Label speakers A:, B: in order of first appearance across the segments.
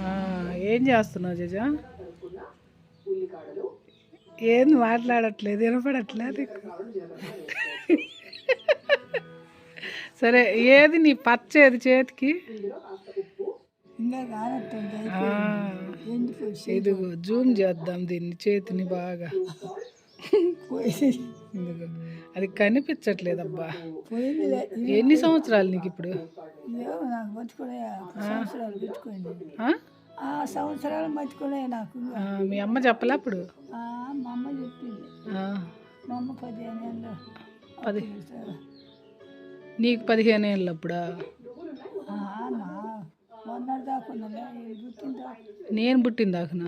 A: ఆ, ఏం చేస్తున్నావు జజ? ఏంది మాట్లాడట్లేదు వినపడట్లేదు సరే ఏది నీ పచ్చ ఏది చేతికి?
B: ఇంకా కానట్టుంది
A: ఆ, ఇదిగో జూమ్ చేద్దాం దీన్ని చేతిని బాగా. ఇదిగో అది కనిపించట్లేదబ్బా. ఎన్ని సంవత్సరాలు నీకు ఇప్పుడు?
B: సంవత్సరాలు బతుకునే నాకు.
A: మీ అమ్మ చెప్పలే అప్పుడు?
B: మా అమ్మ చెప్పింది. మా అమ్మ పదిహేను ఏళ్ళు
A: పది నీకు పదిహేను ఏళ్ళు అప్పుడా? నేను పుట్టిన దాకనా?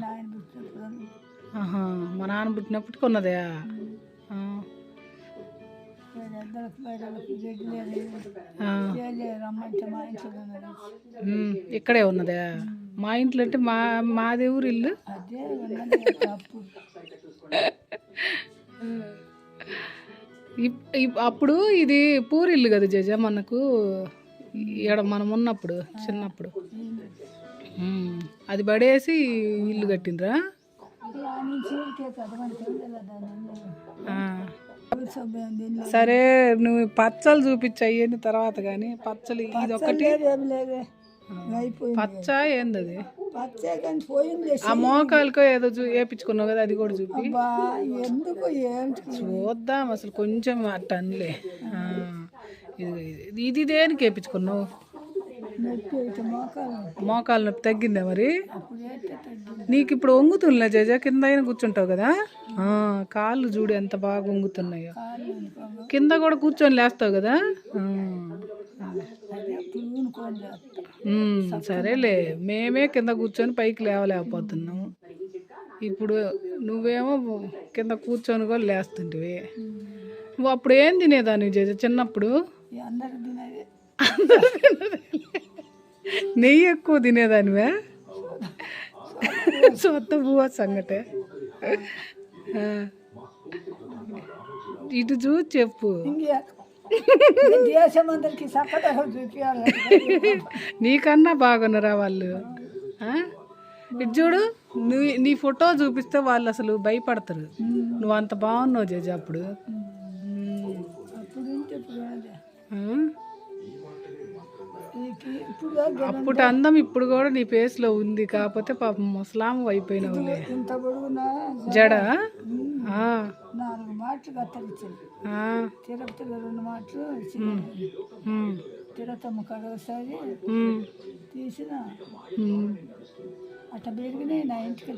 B: నాయన పుట్టినప్పుడు
A: ఆహా మా నాన్న పుట్టినప్పుడు కొన్నదే ఇక్కడే ఉన్నదే? మా ఇంట్లో అంటే మా మాది ఊరు ఇల్లు. అప్పుడు ఇది పూరిల్లు కదా జజ మనకు? ఇక్కడ మనం ఉన్నప్పుడు చిన్నప్పుడు. అది పడేసి ఇల్లు కట్టిండ్రా? సరే నువ్వు పచ్చలు చూపించు అయ్యింది తర్వాత కానీ పచ్చలు ఇది ఒకటి. పచ్చ ఏంది అది ఆ మోకాలకో ఏదో వేపించుకున్నావు కదా అది కూడా చూపి. చూద్దాం అసలు కొంచెం అట్ట అనలే ఆ, ఇది ఇది- దేనికి వేపించుకున్నావు
B: మోకాలు
A: నొప్పి. తగ్గిందా మరి? నీకు ఇప్పుడు వంగుతుందిలే జజ కింద అయినా కూర్చుంటావు కదా? కాళ్ళు చూడు ఎంత బాగా వంగుతున్నాయో. కింద కూడా కూర్చొని లేస్తావు కదా? సరేలే. మేమే కింద కూర్చొని పైకి లేవలేకపోతున్నాము. ఇప్పుడు నువ్వేమో కింద కూర్చొని కూడా లేస్తుంటివి. నువ్వు అప్పుడు ఏం తినేదాన్ని జజ చిన్నప్పుడు?
B: అందరు తినేది.
A: నెయ్యి ఎక్కువ తినేదానివే? సొత్త పువ్వ సంగటే. ఇటు చూసి చెప్పు. నీకన్నా బాగున్నారా వాళ్ళు? ఇటు చూడు నువ్వు నీ ఫోటో చూపిస్తే వాళ్ళు అసలు భయపడతారు. నువ్వు అంత బాగున్నావు జడ్జి అప్పుడు.
B: అప్పుడు
A: అందం ఇప్పుడు కూడా నీ ఫేస్లో ఉంది. కాకపోతే పాపం ముసలాం అయిపోయినావులే. జడ?
B: నాలుగు మాటలు కత్తరించింది తిరుపతిలో రెండు మాటలు తిరుపతమ్మ కాడ ఒకసారి తీసిన. అట్ట పెరిగినాయి నా ఇంటికి.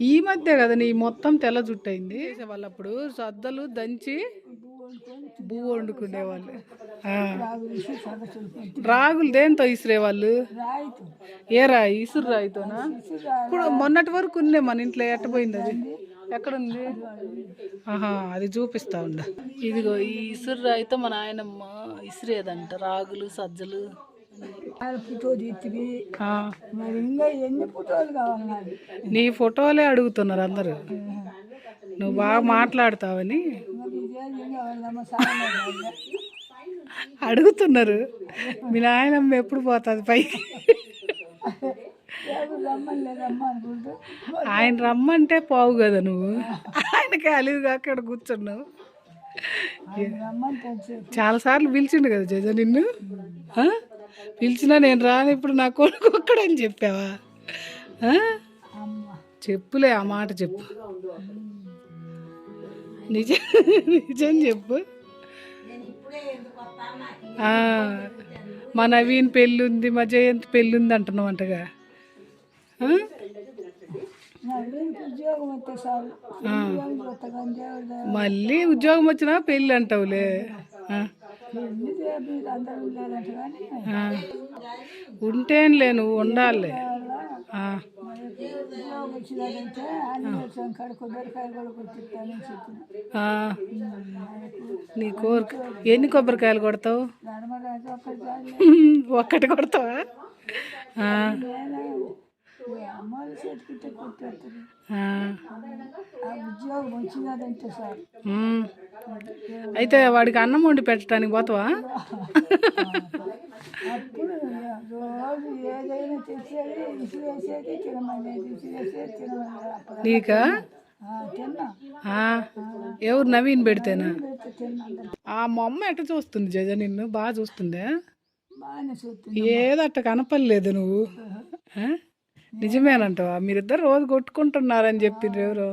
A: ఈ మధ్య కదా నీ మొత్తం తెల్ల జుట్టు అయింది. వాళ్ళప్పుడు సద్దలు దంచి బువ్వ వండుకునేవాళ్ళు రాగులు దేంతో ఇసిరేవాళ్ళు ఏ రాయి? ఇసురు రాయితోనా? ఇప్పుడు మొన్నటి వరకు ఉందే మన ఇంట్లో. ఎట్టపోయింది అది? ఎక్కడుంది? ఆహా అది చూపిస్తా ఉండ. ఇదిగో ఈ ఇసురు రాయితో మా నాయనమ్మ ఇసిరేదంట. రాగులు సజ్జలు. నీ ఫోటోలే అడుగుతున్నారు అందరూ. నువ్వు బాగా మాట్లాడతావని అడుగుతున్నారు. మీ నాయనమ్మ ఎప్పుడు పోతుంది
B: పై
A: ఆయన రమ్మంటే పోవు కదా నువ్వు. ఆయనకి అలివిగా అక్కడ కూర్చున్నావు.
B: చాలా సార్లు
A: చాలాసార్లు పిలిచిండు కదా జజ నిన్ను? పిలిచినా నేను రాను ఇప్పుడు నా కొడుకు ఒక్కడని చెప్పావా? చెప్పులే ఆ మాట చెప్పు. నిజం నిజం చెప్పు. మా నవీన్ పెళ్ళి ఉంది మా జయంత్ పెళ్ళి ఉంది అంటున్నాం అంటగా మళ్ళీ ఉద్యోగం వచ్చినా పెళ్ళి అంటావులే. ఉంటేనులే నువ్వు ఉండాలి.
B: ఉద్యోగం అన్ని కూడా కొట్టిస్తానని చెప్పిన.
A: నీ కోరిక ఎన్ని కొబ్బరికాయలు కొడతావు?
B: ఒక్కటి
A: కొడతావా?
B: చేతికితే కొట్టేస్తారు
A: ఆ.
B: ఉద్యోగం సార్.
A: అయితే వాడికి అన్నం వండి పెట్టడానికి పోతావా?
B: అప్పుడు తినమనేది
A: నీకా ఎవరు నవీన్ పెడితేనా? ఆ మా అమ్మ ఎట్ట చూస్తుంది జజ నిన్ను? బాగా చూస్తుందా?
B: చూస్తుంది
A: ఏదో అట్ట కనపడలేదు నువ్వు. నిజమేనంటావా? మీరిద్దరు రోజు కొట్టుకుంటున్నారని చెప్పిండ్రు ఎవరు.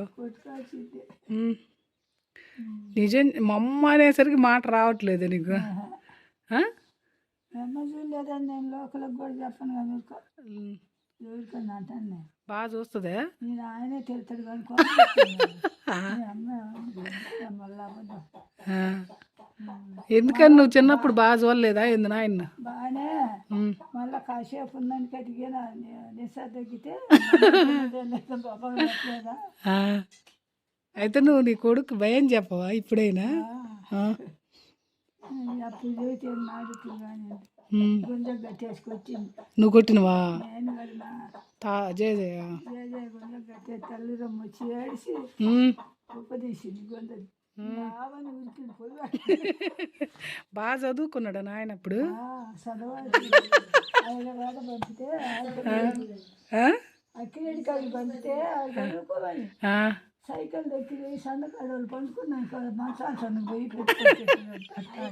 A: నిజం మా అమ్మ అనేసరికి మాట రావట్లేదు నీకు.
B: చూడలేదని నేను లోకలకు కూడా చెప్పను కానీ ఊరుకో.
A: ఉమ్.
B: ఎవరికన్నా అంటాను నేను
A: బాగా చూస్తుందే
B: నేను ఆయనే తిడతాడు కానీ అమ్మ మళ్ళీ అబద్ధం
A: ఆ. ఎందుకని నువ్వు చిన్నప్పుడు బాగా చూడలేదా ఎందు నాయన
B: బాగానే మళ్ళీ కాసేపు ఉందని కడిగిన నిశా తగ్గితే
A: అయితే నువ్వు నీ కొడుకు భయం చెప్పవా ఇప్పుడైనా.
B: అప్పుడు చేతి మాడుతుంది కానీ కట్టేసుకొచ్చింది.
A: నువ్వు కొట్టినవా?
B: నేను కడినా
A: తా జయ జయ.
B: జయ గుండె కట్టే తల్లిరమ్మ వచ్చి ఏడిసి బావని ఉరికింది పోయి
A: బాగా చదువుకున్నాడు నాయన అప్పుడు?
B: చదవాలి. హైదరాబాద్ పంపితే
A: ఆ?
B: అక్కిరెడ్డి కాడికి పంపితే ఆడ చదువుకోవాలి.
A: ఆ.
B: సైకిల్ దక్కి పోయి సందకాడోళ్ళు పండుకున్నాక మంచాల సందుకు పోయి పెట్టుకుంటున్నాడు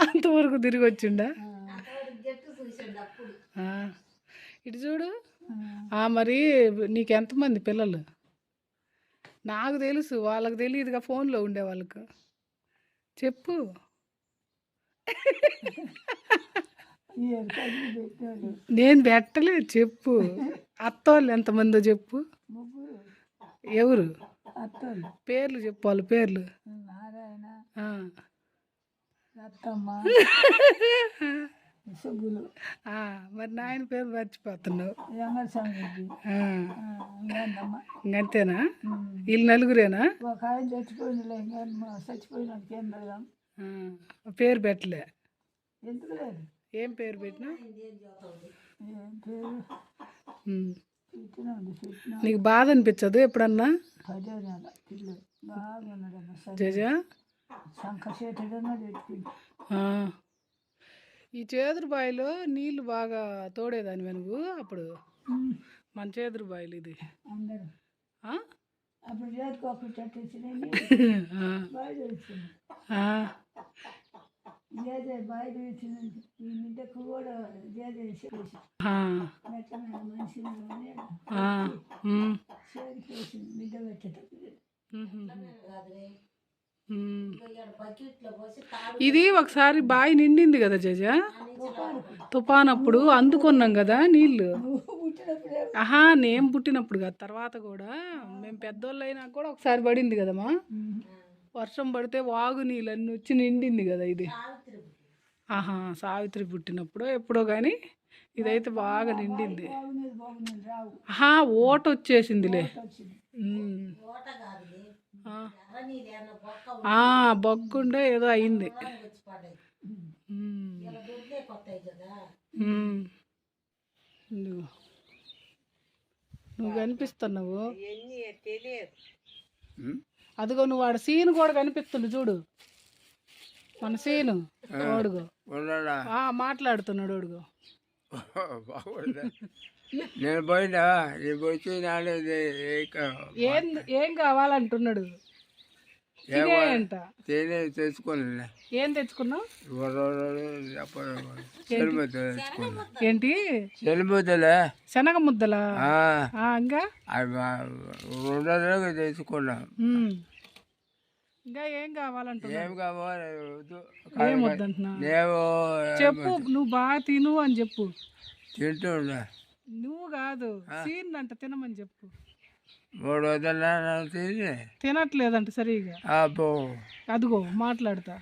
A: అంతవరకు తిరిగి వచ్చిండా. ఇటు చూడు. ఆ, మరి నీకు ఎంతమంది పిల్లలు? నాకు తెలుసు వాళ్ళకి తెలియదుగా ఫోన్లో ఉండే వాళ్ళకు. చెప్పు. నేను పెట్టలేదు చెప్పు. అత్తోళ్ళు ఎంతమందో చెప్పు. ఎవరు? పేర్లు చెప్పు వాళ్ళ పేర్లు.
B: సుబ్బులు
A: మరి నాయన పేరు మర్చిపోతున్నావు. ఇంకంతేనా వీళ్ళు నలుగురేనా?
B: ఒక ఆయన చచ్చిపోయిందిలే ఇంకా చచ్చిపోయినాడికి ఏం పెడదాం
A: ఆ. పేరు పెట్టలే.
B: ఎందుకు లేదు?
A: ఏం పేరు పెట్టినా? నీకు బాధ అనిపించదు ఎప్పుడన్నా? జజా. ఈ చేదురు బావిలో నీళ్ళు బాగా తోడేదాని నువ్వు అప్పుడు. మన చేదురు బావిలు ఇది.
B: మనిషి
A: ఇది ఒకసారి బావి నిండింది కదా జజా? తుఫాన్ అప్పుడు అందుకున్నాం కదా నీళ్ళు. ఆహా నేను పుట్టినప్పుడు కాదు తర్వాత కూడా. మేము పెద్దోళ్ళు అయినా కూడా ఒకసారి పడింది కదమ్మా. వర్షం పడితే వాగు నీళ్ళు అన్నీ వచ్చి నిండింది కదా ఇది. ఆహా సావిత్రి పుట్టినప్పుడు ఎప్పుడో కానీ ఇదైతే బాగా నిండింది. ఆహా ఓట వచ్చేసిందిలే. బొగ్గుండే ఏదో అయింది. నువ్వు కనిపిస్తున్నావు? అదిగో నువ్వు వాడు సీన్ కూడా కనిపిస్తుంది చూడు. మన సీను మాట్లాడుతున్నాడు ఓడుగో.
C: నేను పోయినా నేను నాలుగు
A: ఏం ఏం కావాలంటున్నాడు? తినేయంట
C: తేనె తెచ్చుకోలే
A: ఏం తెచ్చుకున్నావు? ఏంటి?
C: సెలబుద్దలే
A: శనగ ముద్దలా ఇంకా?
C: రెండు రోజులు తెచ్చుకున్నా.
A: ఉమ్. ఇంకా ఏం కావాలంటున్నావు?
C: ఏం కావాలి? వద్దు.
A: ఏం వద్దంటున్నా
C: నేను
A: చెప్పు నువ్వు బాగా తిను అని చెప్పు.
C: తింటున్నా
A: నువ్వు కాదు సీన్ అంట తినమని చెప్పు.
C: మూడు వందల తిని
A: తినట్లేదంట సరిగా.
C: అబ్బో.
A: అదిగో మాట్లాడతా.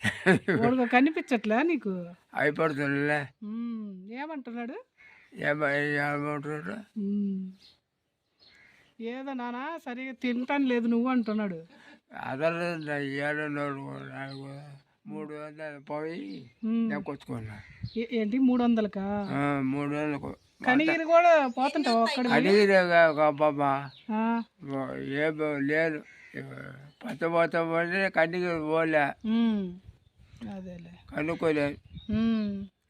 A: కనిపించట్లే నీకు?
C: అయిపడుతుందిలే.
A: ఉమ్, ఏమంటున్నాడు?
C: ఏమంటారు
A: ఉమ్. ఏదో నానా సరిగా తింటాను లేదు నువ్వు అంటున్నాడు.
C: అదర్ ఏడు నాలుగు నాలుగు మూడు వందలు పోయి కొచ్చుకున్నా
A: ఏంటి మూడు వందలకా?
C: మూడు వందలకు
A: కనిగిరి కూడా పోతుంటావు అక్కడ
C: అడిగిరే పాప
A: ఆ,
C: ఏం లేదు పచ్చ పోత పోతే కన్నుకి పోలే. కనుక్కోలేదు.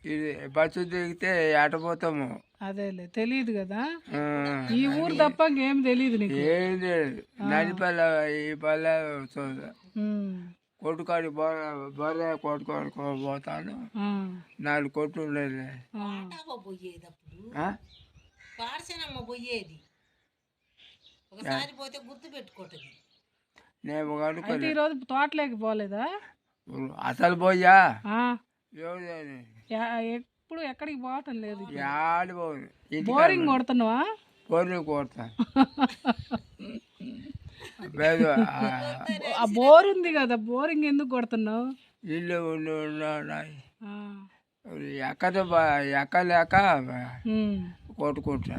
C: ఇది బస్సు దిగితే ఎటపోతాము
A: అదేలే. తెలియదు కదా?
C: ఆ,
A: ఈ ఊరు తప్ప ఇంకేం తెలియదు నీకు?
C: ఏం లేదు నడిపల్ల ఈ పల్లె
A: ఉమ్,
C: కొట్టుకాడి బొర్ర బొర్ర కొట్టుకొని పోతాను
A: ఆ,
C: నాలుగు ఉండేది
D: పోయేది. ఒకసారి పోతే గుర్తు పెట్టుకుంటుంది.
C: నేను
A: ఈరోజు తోటలోకి పోలేదా?
C: అసలు పోయా
A: ఆ,
C: ఎవరు
A: యా- ఎప్పుడు ఎక్కడికి పోవటం లేదు బోరింగ్ కొడుతున్నావా?
C: పొర్రి కొడతా. ఆ,
A: ఆ బోర్ ఉంది కదా బోరింగ్ ఎందుకు కొడుతున్నావు?
C: ఇల్లు ఉండి ఉన్నాయి ఎక్కద ఎక్కలేక కొట్టుకుంటా.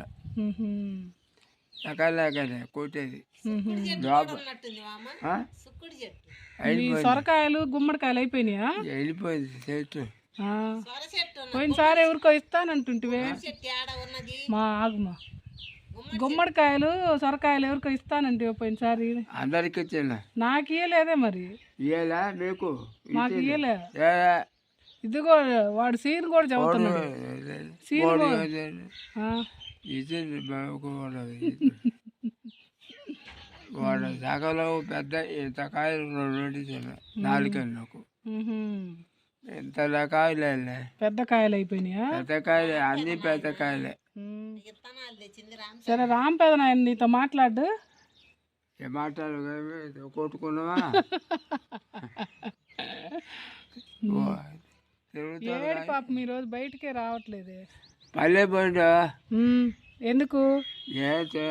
C: ఎక్కలేకనే కొట్టేది.
A: సొరకాయలు గుమ్మడికాయలు అయిపోయినాయా?
C: వెళ్ళిపోయింది చెట్టు.
A: పోయినసారి ఎవరికో ఇస్తానంటుంటివే. మా ఆగుమా గుమ్మడికాయలు సొరకాయలు ఎవరికో ఇస్తానంటివే పోయినసారి.
C: అందరికి
A: నాకు ఇయ్యలేదే మరి.
C: ఇయ్యలా? మీకు?
A: మాకు ఇయ్యలే.
C: ఏ,
A: ఇదిగో వాడు సీన్ కూడా చదువుతున్నాడు. సీన్
C: వాడు సగలో పెద్ద ఇంత కాయలు రెండు నాలుగు నాకు. ఇంత కాయలే
A: పెద్ద కాయలు అయిపోయినాయా?
C: పెద్ద కాయలే అన్ని పెద్ద కాయలే.
A: సరే. రామ్ పెదన నీతో మాట్లాడు.
C: ఏ మాటలు కొట్టుకున్నావా?
A: ఏడు పాపం ఈ రోజు బయటికే రావట్లేదే.
C: పల్లె
A: ఉమ్, ఎందుకు?
C: ఏ చే-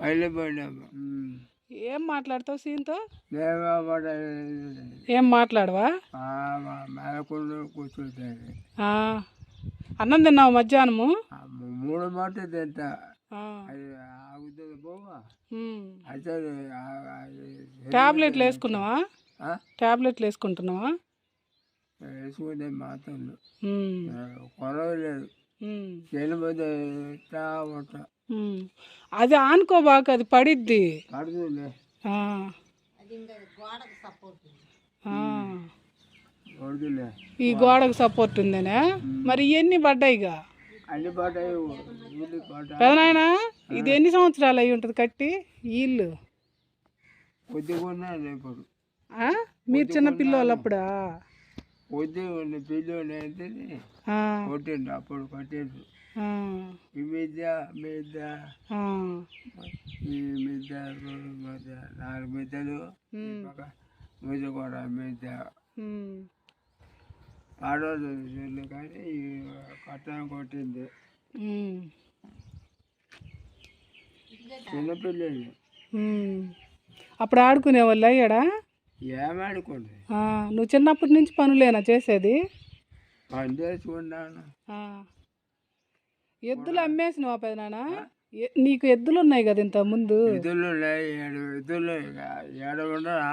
C: పల్లె పోయిందా?
A: ఏం మాట్లాడతావు సీన్తో? ఏం మాట్లాడవా?
C: కూర్చుంటాను
A: ఆ, అన్నం తిన్నావు మధ్యాహ్నము?
C: మూడు మాట తింటా.
A: టాబ్లెట్లు వేసుకున్నావా? టాబ్లెట్లు వేసుకుంటున్నావా?
C: వేసుకునే మాత్రం
A: ఉమ్,
C: కొరవ లేదు.
A: ఉమ్,
C: చేయకపోతే ఇట్లా ఉంటా.
A: ఉమ్. అది ఆనుకోబాక అది పడిద్ది.
C: పడుతుంది.
A: ఈ గోడకు సపోర్ట్ ఉందనే? మరి ఇవన్నీ పడ్డాయిగా? పెదనాయనా ఇది ఎన్ని సంవత్సరాలు అయి ఉంటుంది కట్టి? ఇల్లు? మీరు చిన్న
C: కొట్టిండు అప్పుడు కొట్టిండు
A: ఆ,
C: ఈ మిద్య
A: ఆ.
C: ఈ మిద్య నాలుగు మిద్దలు కూడా మిద్య
A: ఉమ్.
C: ఆడవాళ్ళు చూడలే కానీ కట్టడం కొట్టింది. చిన్నపిల్లలు.
A: అప్పుడు ఆడుకునే వాళ్ళు అయ్యాడా
C: ఏమాడుకోండి
A: నువ్వు చిన్నప్పటి నుంచి పనులేనా చేసేది?
C: పని చేసుకున్నాను.
A: ఎద్దులు అమ్మేసినవా పెదనానా నీకు ఎద్దులు ఉన్నాయి కదా ఇంత ముందు?
C: ఇదులు ఉన్నాయి ఏడు ఇదులు ఏడ ఉండరా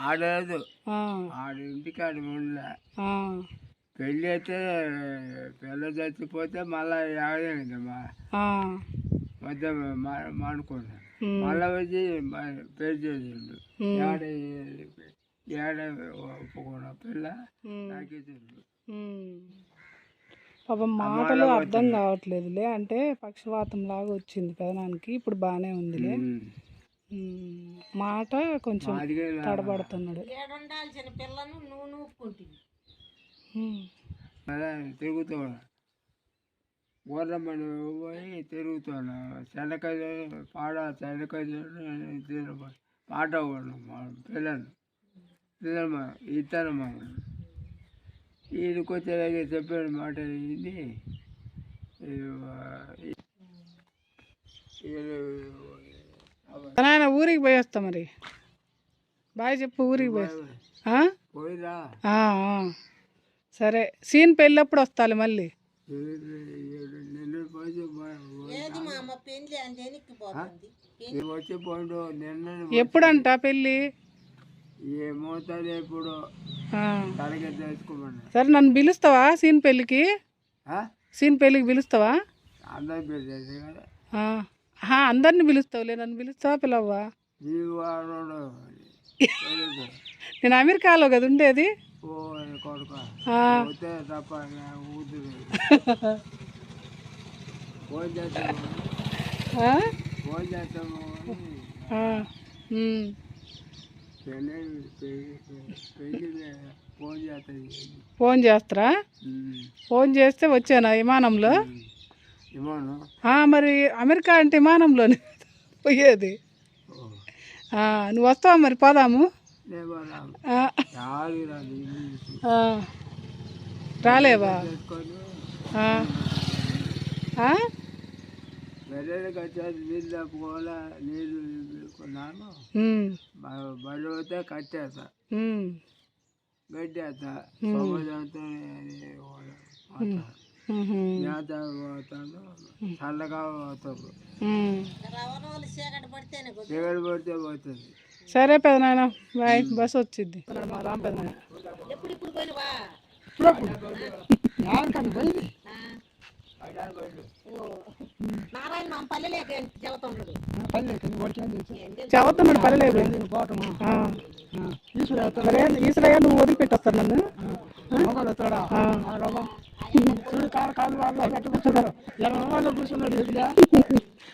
C: ఆడలేదు. ఆడ ఇంటికి ఆడ ఉండలే. పెళ్ళి అయితే పిల్ల చచ్చిపోతే మళ్ళీ ఆడేది మా.
A: ఆ.
C: మధ్య మానుకున్నా
A: ఉమ్,
C: మళ్ళీ వచ్చి పెళ్ళి చేసిండు. ఏడ ఏడ ఒప్పుకున్న పిల్ల
A: ఉమ్. పాపం మాటలు అర్థం కావట్లేదులే. అంటే పక్షవాతం లాగా వచ్చింది పెదనానికి ఇప్పుడు బాగానే ఉందిలే. మాట కొంచెం తడబడుతున్నాడు.
D: ఏడుండాల్సిన పిల్లను నువ్వు నూపుకుంటుంది
A: ఉమ్,
C: అలా తిరుగుతున్నా గోర్రమ్మని పోయి తిరుగుతున్నా శనకాయ పాడ శనకాయ పాట కూడా మా పిల్లలు పిల్లలు ఇద్దరమ్మా ఈయనకి వచ్చేలాగే చెప్పాడు మాట ఇది
A: నాయన ఊరికి పోయి వస్తా మరి. బాయ్ చెప్పు ఊరికి పోయి. సరే సీన్ పెళ్ళప్పుడు వస్తాలి మళ్ళీ. ఎప్పుడంట పెళ్ళి?
C: ఏమవుతుంది తెచ్చుకోమన్నా
A: సరే నన్ను పిలుస్తావా సీన్ పెళ్ళికి? సీన్ పెళ్ళికి పిలుస్తావా? అందరిని పిలుస్తావులే నన్ను పిలుస్తావా పిలవ్వా? నేను అమెరికాలో కదా ఉండేది.
C: ఫోన్ చేస్తాము? ఫోన్
A: చేస్తారా? ఫోన్ చేస్తే వచ్చానా విమానంలో? మరి అమెరికా అంటే విమానంలోనే పోయేది. నువ్వు వస్తావా మరి? పోదాము. రాలేవా? ఆ?
C: బర్రెలకు వచ్చేది నీళ్ళు తప్పుకోవాలా కొన్నాను కట్టేస్తా. సమాజంతో పోతాను. చల్లగా
D: చీకటి
C: పడితే పోతుంది.
A: సరే పెదనాయన బాయ్ బస్ వచ్చింది రామ్ పెదనాయన
D: ఇప్పుడు నారాయణ మా పల్లెలేక చెబుతున్నాడు
A: ఈశ్వరయ్య నువ్వు వదిలిపెట్టేస్తాను నన్ను.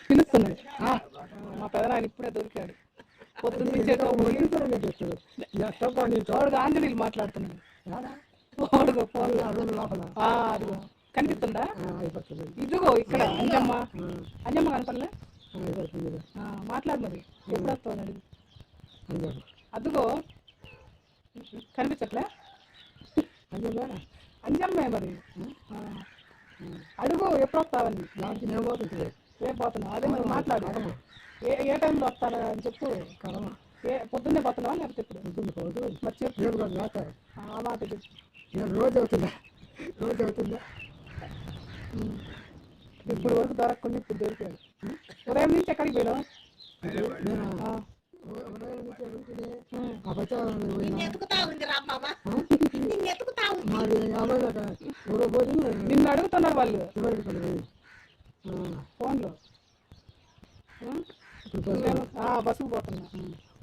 A: పిలుస్తున్నాడు మా పెదనాయన ఇప్పుడే దొరికాడు. పొద్దున్న నుంచి ఎటో పోయి తోడుగా ఆంజనేయులు మాట్లాడుతున్నాడు. ఫోన్ అదిగో. కనిపిస్తుందా? ఇదిగో ఇక్కడ అంజమ్మ అంజమ్మ కనపడలే? మాట్లాడు మరి. ఎప్పుడు వస్తావు అదిగో. కనిపించట్లే? అంజమ్మే మరి. అడుగు ఎప్పుడు వస్తావని రేపు పోతున్నావు? అదే మరి మాట్లాడు. ఏ ఏ టైంలో వస్తారా అని చెప్పు. ఏ పొద్దున్నే పోతున్నావా లేకపోతే ఇప్పుడు మరి చెప్పు. ఆ మాట చెప్పు.
B: రోజు అవుతుందా? రోజు అవుతుందా?
A: ఇప్పుడు వరకు దొరకకుండా ఇప్పుడు దొరికాడు ఉదయం నుంచి ఎక్కడికి పోయినావు.
D: నిన్ను
A: అడుగుతున్నారు వాళ్ళు. ఫోన్లో. బస్సుకు పోతున్నా.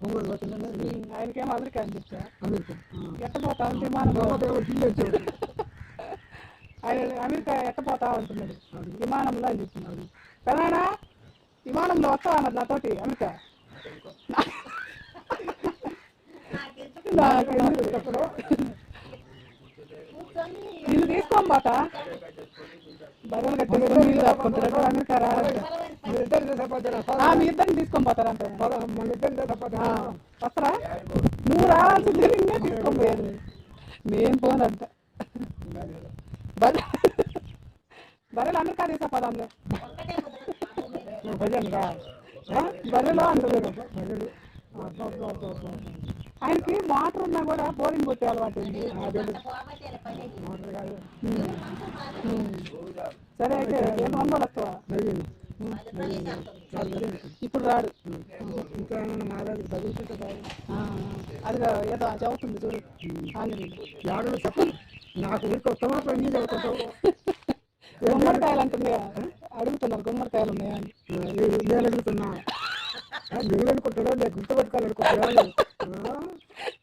B: ఒంగోలు పోతుందా
A: ఉమ్, ఆయనకేం అమెరికా అని చెప్పా?
B: అమెరికా.
A: ఎట్ట పోతా ఉంటే ఆయన అమెరికా ఎట్ట పోతా ఉంటున్నాడు విమానంలో అని చెప్తున్నాడు పెదానా విమానంలో వస్తావా అన్నది నాతోటి అమెరికా? నిన్ను తీసుకోమాక బరువులు గట్టి నీళ్ళు దాక్కుంటాడు అమెరికా ఆ, మీ ఇద్దరిని తీసుకొని పోతారంట వస్తారా? నువ్వు రావాల్సింది తీసుకొని పోయేది నేను పోనంట. బర్రె బర్రెలు అమెరికా పదాలు భజన్ బర్రెలో? అంటున్నారు. ఆయనకి మోటార్ ఉన్నా కూడా బోరింగ్ కొట్టే అలవాటు ఉంది. ఉమ్. సరే అయితే ఏం వందలు వస్తావా? ఇప్పుడు రాడు.
B: ఇంకా ఏమైనా మారాలి చదువుతుంటే
A: అది ఏదో చదువుతుంది చూడు. ఆంజనేయులు
B: చెప్పండి నాకు ఊరికి వస్తామా పని చదువుతావు
A: గుమ్మడికాయలు అంటుంది అడుగుతున్నారు గుమ్మడికాయలు ఉన్నాయా అని
B: నేను అడుగుతున్నా. నువ్వు అనుకుంటాడో నేను గుర్తుపెట్టుకోవాలనుకుంటున్నాను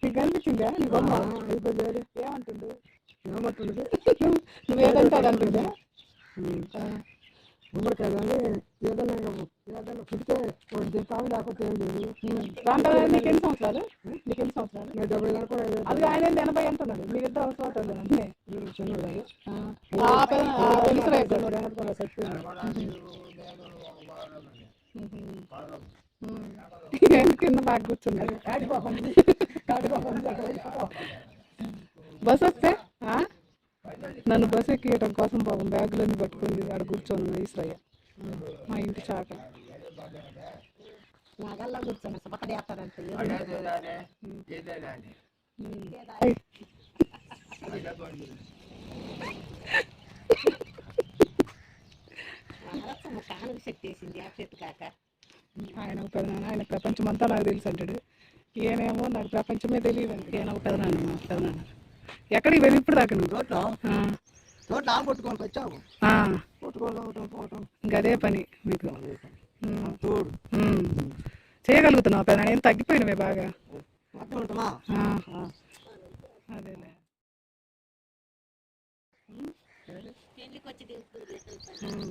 A: నీకు కనిపించిందా నీ బొమ్మ?
B: అయిపోయింది
A: ఏమంటుండు?
B: ఏమంటుంది
A: నువ్వేదంటే అంటుందా
B: గుమ్మడికాయ కానీ ఏదైనా ఏదైనా పుడితే ఒకటి తింటాము లేకపోతే ఏం లేదు
A: రాంటారా నీకు ఎన్ని సంవత్సరాలు నీకు ఎన్ని సంవత్సరాలు
B: నేను డెబ్బై దాకా
A: అది ఆయన ఏంది ఎనభై అంటున్నాడు మీరిద్దరు ఒక చోట అంతే
B: చిన్నదా
A: ఆ పెద్ద ఆ తెలుసు రైతు. ఉమ్. ఎందుకు కింద బాగా కూర్చున్నాడు బస్ వస్తే ఆ? నన్ను బస్ ఎక్కియటం కోసం పాపం బ్యాగులన్నీ పట్టుకుంది ఆడ కూర్చొని ఈశ్వరయ్య మా ఇంటి చాట.
D: కాక.
A: ఆయన ఒక పెదనాన్న ఆయన ప్రపంచం అంతా నాకు తెలుసు అంటాడు. ఈయనేమో నాకు ప్రపంచమే తెలియదు ఈయన ఒక పెదనాన్న మా పెదనాన్న. ఎక్కడికి పోయి ఇప్పుడు దాకా నువ్వు? ఇంకా అదే పని మీకు. చేయగలుగుతున్నావు పని ఏం తగ్గిపోయినవే బాగా? అదేలే.
D: పెళ్ళికి వచ్చి తీసుకుంటాను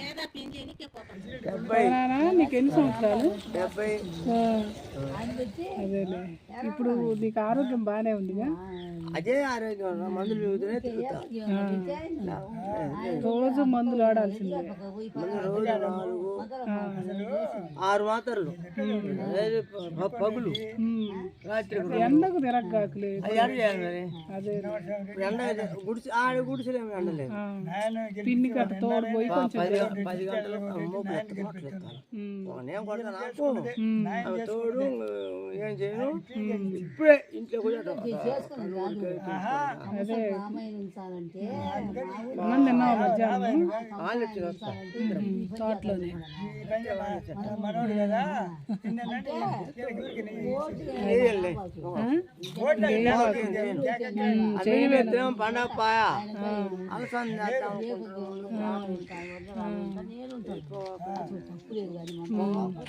D: ఏదో పెళ్ళికే పోతాను
E: డెబ్బై
F: నానా నీకు ఎన్ని సంవత్సరాలు
E: డెబ్బై
F: ఆ, అదేలే. ఇప్పుడు నీకు ఆరోగ్యం బాగానే ఉందిగా?
E: అదే ఆరోగ్యం మందులు
F: రోజు మందులు
E: రోజు నాలుగు ఆరు మాత్రలు. పగులు. రాత్రి
F: ఎండకు తిరగకాకులే
E: అది ఎడ గుడిసి ఆడ ఎండలేదు
F: ఆ, పిన్ని కట్ట తోడు పోయి కొంచెం
E: పది పది గంటలు మోపులు ఎత్త మొట్లు ఎత్తాలి
F: ఉమ్,
E: నేను తోడు ఏం చేయను? ఇప్పుడే ఇంట్లో కూడా
F: అదే అన్నం తిన్నావా మధ్యాహ్నం ఉమ్, తోటలోనే.
E: పండగ పాయా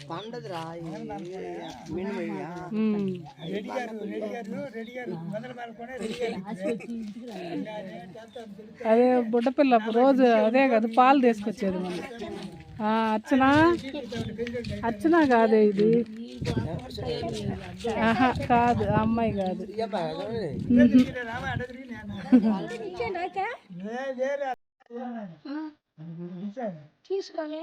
E: పండదురా మినిమయ్యా
F: ఉమ్. అదే బుడ్డపిల్ల రోజు అదే కదా పాలు తీసుకొచ్చేది మళ్ళీ ఆ, అర్చన? అర్చన కాదే ఇది. ఆహా కాదు అమ్మాయి కాదు.
B: తీసుకోలే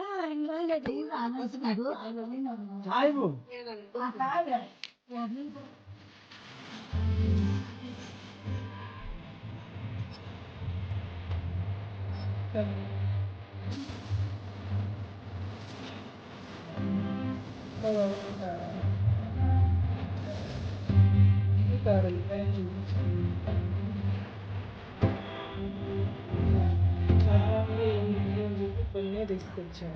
F: Hello. uh, uh, revenge and I have this picture.